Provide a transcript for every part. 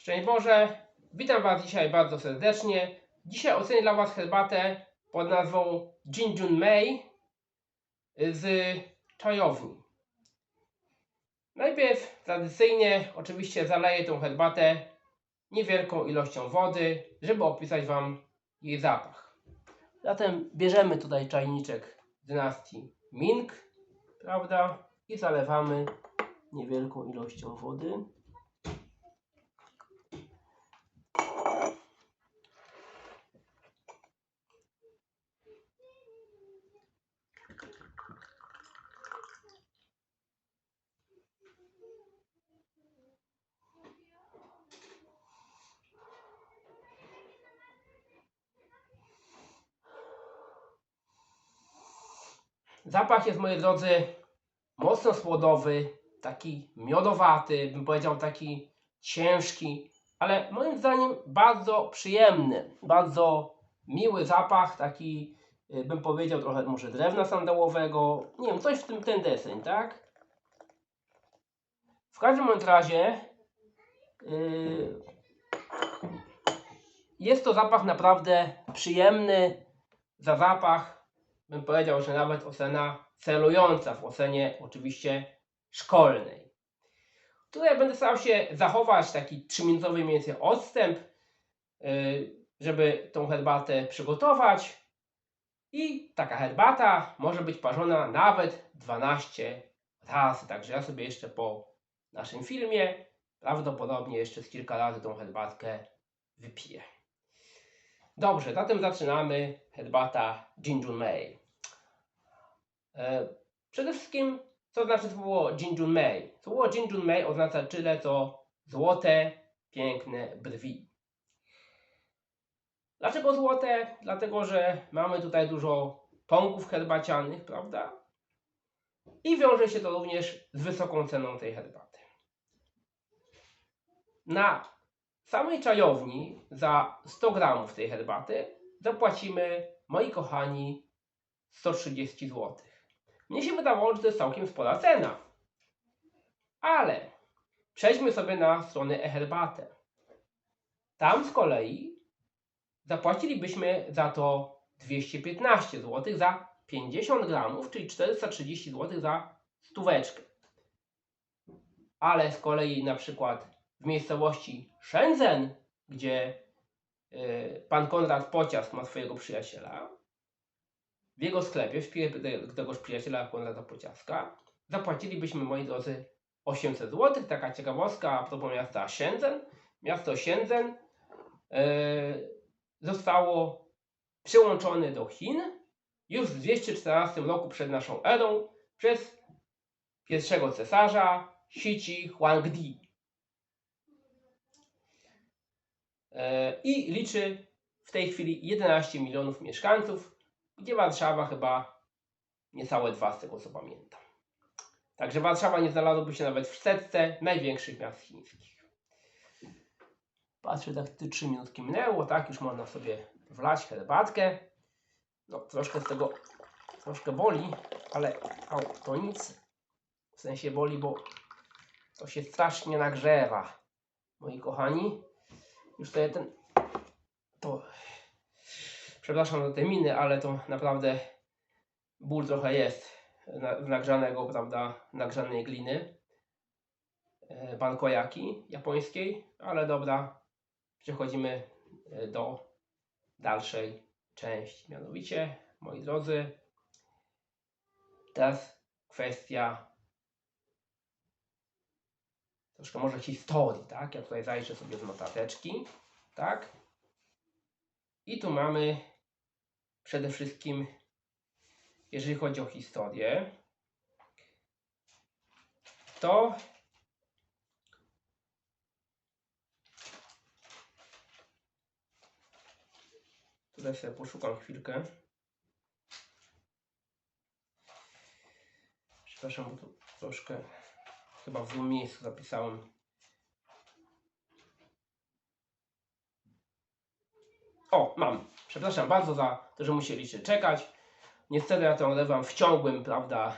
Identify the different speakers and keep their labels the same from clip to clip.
Speaker 1: Szczęść Boże, witam Was dzisiaj bardzo serdecznie. Dzisiaj ocenię dla Was herbatę pod nazwą Jinjun Mei z czajowni. Najpierw tradycyjnie oczywiście zaleję tą herbatę niewielką ilością wody, żeby opisać Wam jej zapach. Zatem bierzemy tutaj czajniczek dynastii Ming, prawda? I zalewamy niewielką ilością wody. Zapach jest, moi drodzy, mocno słodowy, taki miodowaty, bym powiedział taki ciężki, ale moim zdaniem bardzo przyjemny, bardzo miły zapach, taki y, bym powiedział trochę może drewna sandałowego, nie wiem, coś w tym ten deseń, tak? W każdym razie yy, jest to zapach naprawdę przyjemny, za zapach bym powiedział, że nawet ocena celująca w ocenie oczywiście szkolnej. Tutaj będę starał się zachować taki 3-minutowy mniej więcej odstęp, yy, żeby tą herbatę przygotować. I taka herbata może być parzona nawet 12 razy. Także ja sobie jeszcze po naszym filmie prawdopodobnie jeszcze z kilka razy tą herbatkę wypiję. Dobrze, zatem zaczynamy herbata Jinjun Mei. E, Przede wszystkim, co znaczy słowo Jinjun Mei? Słowo Jinjun Mei oznacza tyle, co złote, piękne brwi. Dlaczego złote? Dlatego, że mamy tutaj dużo pąków herbacianych, prawda? I wiąże się to również z wysoką ceną tej herbaty. Na samej czajowni za 100 gramów tej herbaty zapłacimy, moi kochani, 130 zł. Mnie się wydawało, że to jest całkiem spora cena. Ale przejdźmy sobie na stronę e-herbatę. Tam z kolei zapłacilibyśmy za to 215 zł za 50 gramów, czyli 430 zł za stóweczkę. Ale z kolei na przykład w miejscowości Shenzhen, gdzie y, pan Konrad Pociast ma swojego przyjaciela, w jego sklepie, w te- tegoż przyjaciela Konrada Pociaska, zapłacilibyśmy, moi drodzy, 800 zł. Taka ciekawostka a propos miasta Shenzhen. Miasto Shenzhen y, zostało przyłączone do Chin już w 214 roku przed naszą erą przez pierwszego cesarza Xi Huangdi. E, i liczy w tej chwili 11 milionów mieszkańców, gdzie Warszawa chyba niecałe dwa z tego co pamiętam. Także Warszawa nie znalazłoby się nawet w setce największych miast chińskich. Patrzę, tak te 3 minutki minęło, tak, już można sobie wlać herbatkę. No, troszkę z tego, troszkę boli, ale au, to nic. W sensie boli, bo to się strasznie nagrzewa, moi kochani już tutaj ten to przepraszam za te miny, ale to naprawdę ból trochę jest z nagrzanego, prawda, nagrzanej gliny e, bankojaki japońskiej, ale dobra, przechodzimy e, do dalszej części, mianowicie, moi drodzy, teraz kwestia troszkę może historii, tak? Ja tutaj zajrzę sobie z notateczki, tak? I tu mamy przede wszystkim, jeżeli chodzi o historię, to tutaj sobie poszukam chwilkę. Przepraszam, bo tu troszkę chyba w złym miejscu zapisałem. O, mam. Przepraszam bardzo za to, że musieliście czekać. Niestety ja to nagrywam w ciągłym, prawda,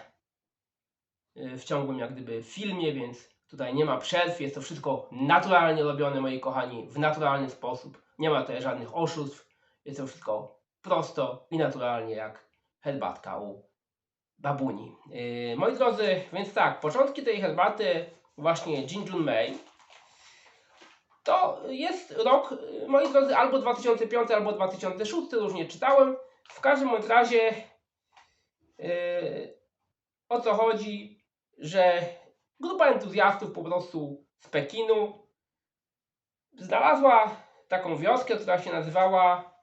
Speaker 1: y, w ciągłym jak gdyby filmie, więc Tutaj nie ma przerw, jest to wszystko naturalnie robione, moi kochani, w naturalny sposób. Nie ma tutaj żadnych oszustw. Jest to wszystko prosto i naturalnie, jak herbatka u babuni. Yy, moi drodzy, więc tak, początki tej herbaty, właśnie Jinjun Mei, to jest rok, moi drodzy, albo 2005, albo 2006, różnie czytałem. W każdym razie yy, o co chodzi, że grupa entuzjastów po prostu z Pekinu znalazła taką wioskę, która się nazywała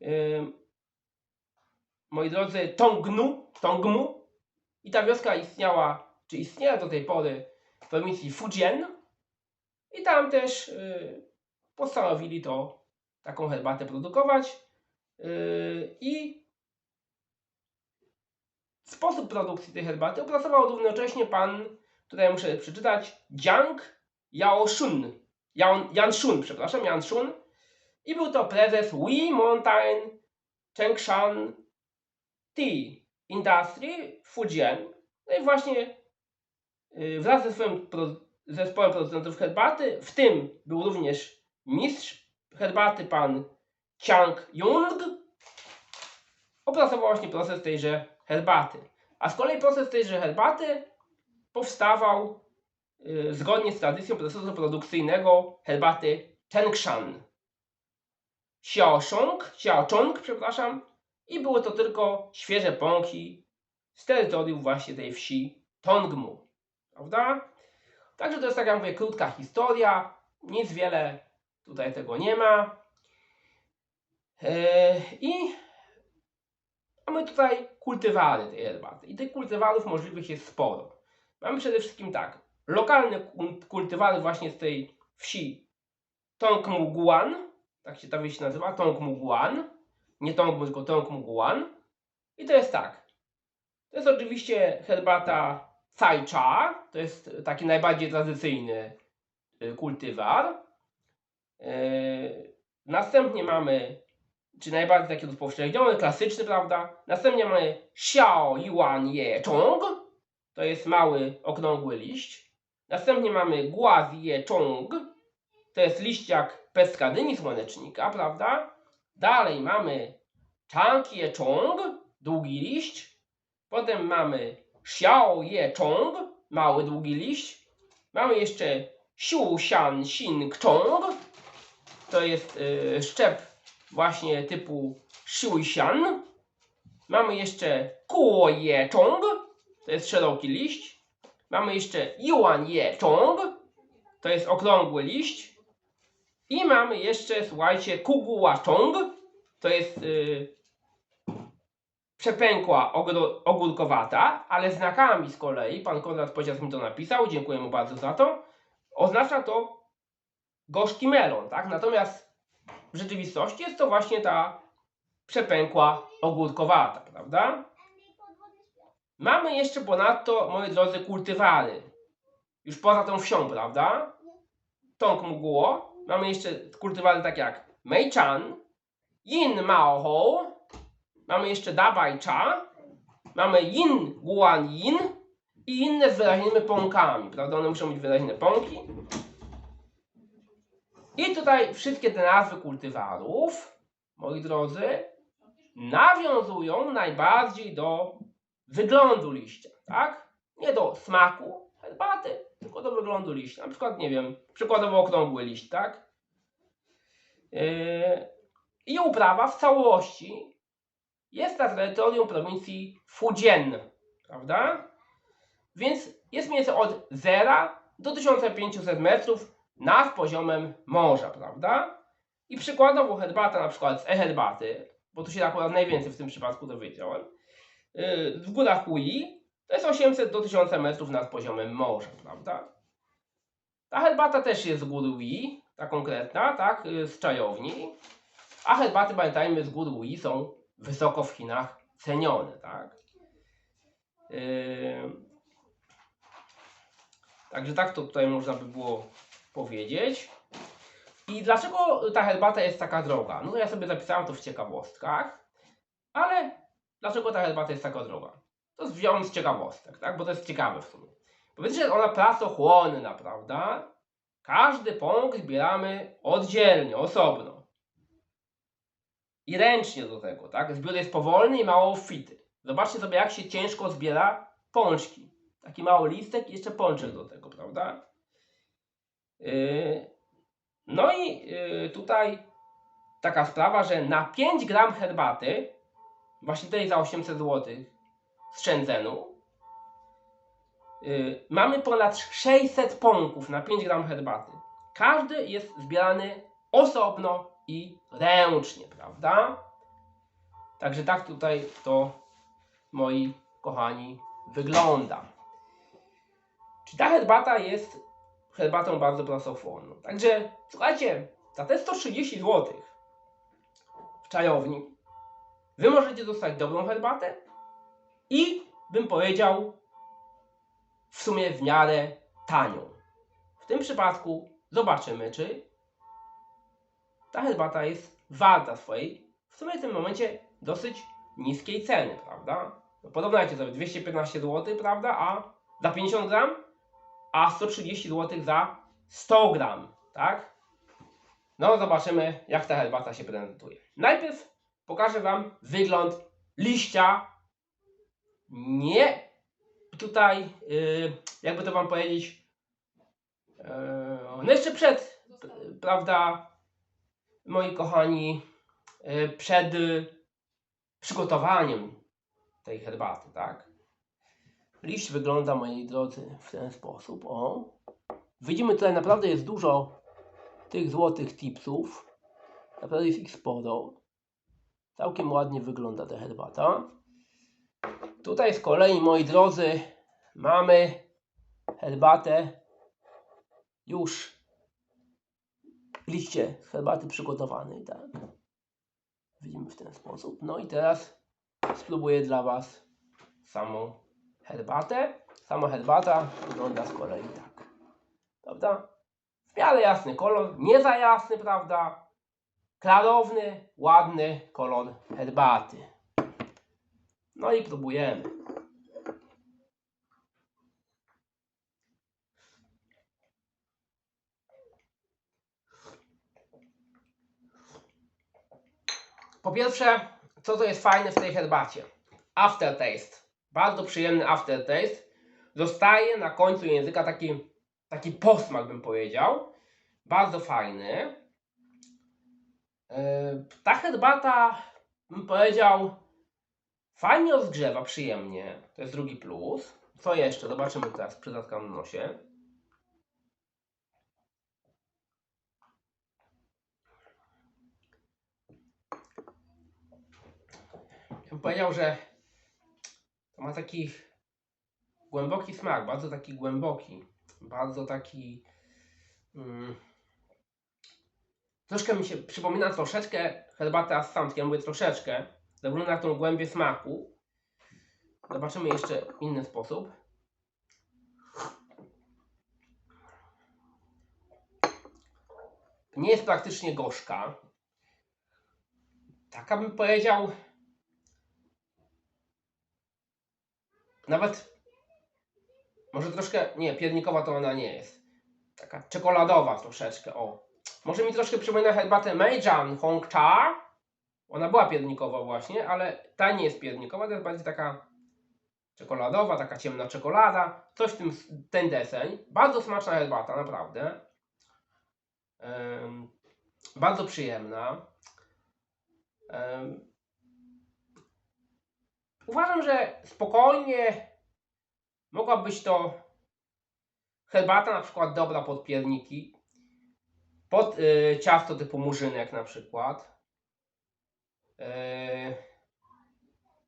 Speaker 1: yy, moi drodzy Tongnu, Tongmu i ta wioska istniała, czy istniała do tej pory w prowincji Fujian i tam też yy, postanowili to taką herbatę produkować yy, i sposób produkcji tej herbaty opracował równocześnie pan, tutaj muszę przeczytać, Jiang Yaoshun, Yan, Yanshun, przepraszam, Yanshun i był to prezes Wee Mountain Chengshan Tea Industry Fujian. No i właśnie yy, wraz ze swoim pro, zespołem producentów herbaty, w tym był również mistrz herbaty, pan Chiang Jung, opracował właśnie proces tejże herbaty. A z kolei proces tejże herbaty powstawał yy, zgodnie z tradycją procesu produkcyjnego herbaty Chengshan. Xiaoshong, Xiaochong, przepraszam, i były to tylko świeże pąki z terytorium właśnie tej wsi Tongmu. Prawda? Także to jest, tak jak mówię, krótka historia. Nic wiele tutaj tego nie ma. Yy, I mamy tutaj kultywary tej herbaty. I tych kultywarów możliwych jest sporo. Mamy przede wszystkim tak. Lokalne kult- kultywary właśnie z tej wsi Tongmuguan. Tak się ta wieś nazywa. Tongmuguan nie Tongmu, tylko Tongmuguan. I to jest tak. To jest oczywiście herbata Cai Cha. To jest taki najbardziej tradycyjny y, kultywar. Yy, następnie mamy, czy najbardziej taki rozpowszechniony, klasyczny, prawda? Następnie mamy Xiao Yuan Ye Chong. To jest mały, okrągły liść. Następnie mamy Gua Ye Chong. To jest liść jak pestka dyni słonecznika, prawda? Dalej mamy Chang Ye Chong, długi liść. Potem mamy Xiao Ye Chong, mały długi liść. Mamy jeszcze Xiu Xian Xin Chong. To jest y, szczep właśnie typu Xiu Xian. Mamy jeszcze Kuo Ye Chong, to jest szeroki liść. Mamy jeszcze Yuan Ye Chong, to jest okrągły liść. I mamy jeszcze, słuchajcie, Kugua Chong, to jest y, przepękła ogórkowata, ale znakami z kolei, pan Konrad Pocias mi to napisał, dziękuję mu bardzo za to, oznacza to gorzki melon, tak? Natomiast w rzeczywistości jest to właśnie ta przepękła ogórkowata, prawda? Mamy jeszcze ponadto, moi drodzy, kultywary. Już poza tą wsią, prawda? Tong Muguo. Mamy jeszcze kultywary takie jak Mei Chan, Yin Mao Ho, mamy jeszcze Dabai Cha, mamy Yin Guan Yin i inne z wyraźnymi pąkami, prawda? One muszą być wyraźne pąki. I tutaj wszystkie te nazwy kultywarów, moi drodzy, nawiązują najbardziej do wyglądu liścia, tak? Nie do smaku herbaty, tylko do wyglądu liścia. Na przykład, nie wiem, przykładowo okrągły liść, tak? Yy, I uprawa w całości jest na terytorium prowincji Fujian, prawda? Więc jest więcej od 0 do 1500 metrów nad poziomem morza, prawda? I przykładowo herbata na przykład z e-herbaty, bo tu się akurat najwięcej w tym przypadku dowiedziałem, yy, w górach Hui to jest 800 do 1000 metrów nad poziomem morza, prawda? Ta herbata też jest z góry Hui, ta konkretna, tak, yy, z czajowni. A herbaty, pamiętajmy, z gór Hui są wysoko w Chinach cenione, tak? Także tak to tutaj można by było powiedzieć. I dlaczego ta herbata jest taka droga? No ja sobie zapisałem to w ciekawostkach, ale dlaczego ta herbata jest taka droga? To wziąłem z ciekawostek, tak? Bo to jest ciekawe w sumie. Powiedzmy, że ona pracochłonna, prawda? Każdy pąk zbieramy oddzielnie, osobno. I ręcznie do tego, tak? Zbiór jest powolny i mało obfity. Zobaczcie sobie, jak się ciężko zbiera pączki. Taki mały listek i jeszcze pączek do tego, prawda? Yy, no i yy, tutaj taka sprawa, że na 5 gram herbaty, właśnie tej za 800 zł z Shenzhenu, yy, mamy ponad 600 pąków na 5 gram herbaty. Każdy jest zbierany osobno i ręcznie, prawda? Także tak tutaj to, moi kochani, wygląda. Czy ta herbata jest herbatą bardzo pracochłonną? Także słuchajcie, za te 130 zł w czajowni wy możecie dostać dobrą herbatę i bym powiedział w sumie w miarę tanią. W tym przypadku zobaczymy, czy ta herbata jest warta swojej w sumie w tym momencie dosyć niskiej ceny, prawda? No porównajcie sobie 215 zł, prawda? A za 50 gram, a 130 zł za 100 gram, tak? No zobaczymy jak ta herbata się prezentuje. Najpierw pokażę Wam wygląd liścia. Nie tutaj, yy, jakby to Wam powiedzieć, yy, no jeszcze przed, prawda, moi kochani, yy, przed przygotowaniem tej herbaty, tak? Liść wygląda, moi drodzy, w ten sposób. O. Widzimy tutaj naprawdę jest dużo tych złotych tipsów. Naprawdę jest ich sporo. Całkiem ładnie wygląda ta herbata. Tutaj z kolei, moi drodzy, mamy herbatę już liście herbaty przygotowanej, tak? Widzimy w ten sposób. No i teraz spróbuję dla Was samą herbatę. Sama herbata wygląda z kolei tak. Prawda? W miarę jasny kolor, nie za jasny, prawda? Klarowny, ładny kolor herbaty. No i próbujemy. Po pierwsze, co to jest fajne w tej herbacie? Aftertaste. Bardzo przyjemny aftertaste. Zostaje na końcu języka taki, taki posmak, bym powiedział. Bardzo fajny. Yy, Ta herbata, bym powiedział, fajnie rozgrzewa, przyjemnie. To jest drugi plus. Co jeszcze? Zobaczymy teraz przy zatkanym nosie. Bym powiedział, że to ma taki głęboki smak, bardzo taki głęboki, bardzo taki. Mm, troszkę mi się przypomina troszeczkę herbatę assamską, ja mówię troszeczkę, ze względu na tą głębię smaku. Zobaczymy jeszcze inny sposób. Nie jest praktycznie gorzka. Taka bym powiedział. Nawet może troszkę, nie, piernikowa to ona nie jest. Taka czekoladowa troszeczkę, o. Może mi troszkę przypomina herbatę Meijan Hong Cha. Ona była piernikowa właśnie, ale ta nie jest piernikowa, to jest bardziej taka czekoladowa, taka ciemna czekolada. Coś w tym, ten deseń. Bardzo smaczna herbata, naprawdę. Bardzo przyjemna. Em, Uważam, że spokojnie mogła być to herbata na przykład dobra pod pierniki, pod y, ciasto typu murzynek na przykład, y,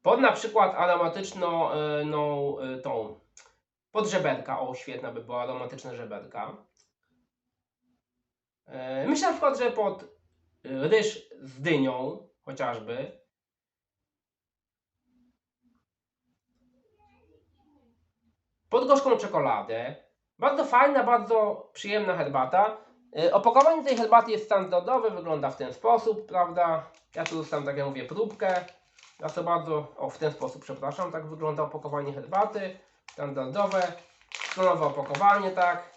Speaker 1: pod na przykład aromatyczną y, no, tą, pod żeberka, o świetna by była aromatyczna żeberka. Myślę na przykład, że pod ryż z dynią chociażby, pod gorzką czekoladę. Bardzo fajna, bardzo przyjemna herbata. Yy, Opakowanie tej herbaty jest standardowe, wygląda w ten sposób, prawda? Ja tu dostałem, tak jak mówię, próbkę. Ja to bardzo, o w ten sposób, przepraszam, tak wygląda opakowanie herbaty. Standardowe. Stonowe opakowanie, tak.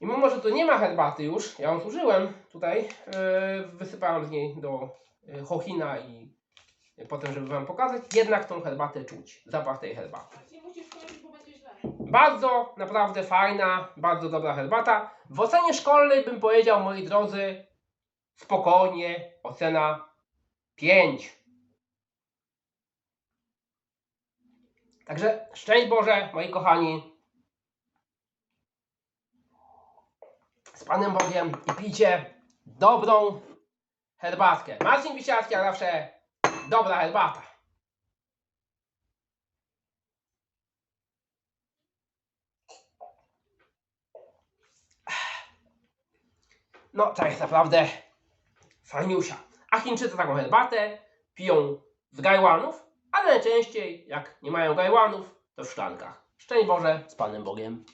Speaker 1: I mimo, że tu nie ma herbaty już, ja ją zużyłem tutaj, yy, wysypałem z niej do yy, Hochina i potem, żeby Wam pokazać, jednak tą herbatę czuć, zapach tej herbaty. Bardzo, naprawdę fajna, bardzo dobra herbata. W ocenie szkolnej bym powiedział, moi drodzy, spokojnie, ocena 5. Także szczęść Boże, moi kochani. Z Panem Bogiem i pijcie dobrą herbatkę. Marcin Wisiarski, jak zawsze dobra herbata. No, jest naprawdę fajniusia. A Chińczycy taką herbatę piją z gajłanów, ale najczęściej, jak nie mają gajłanów, to w szklankach. Szczęść Boże, z Panem Bogiem.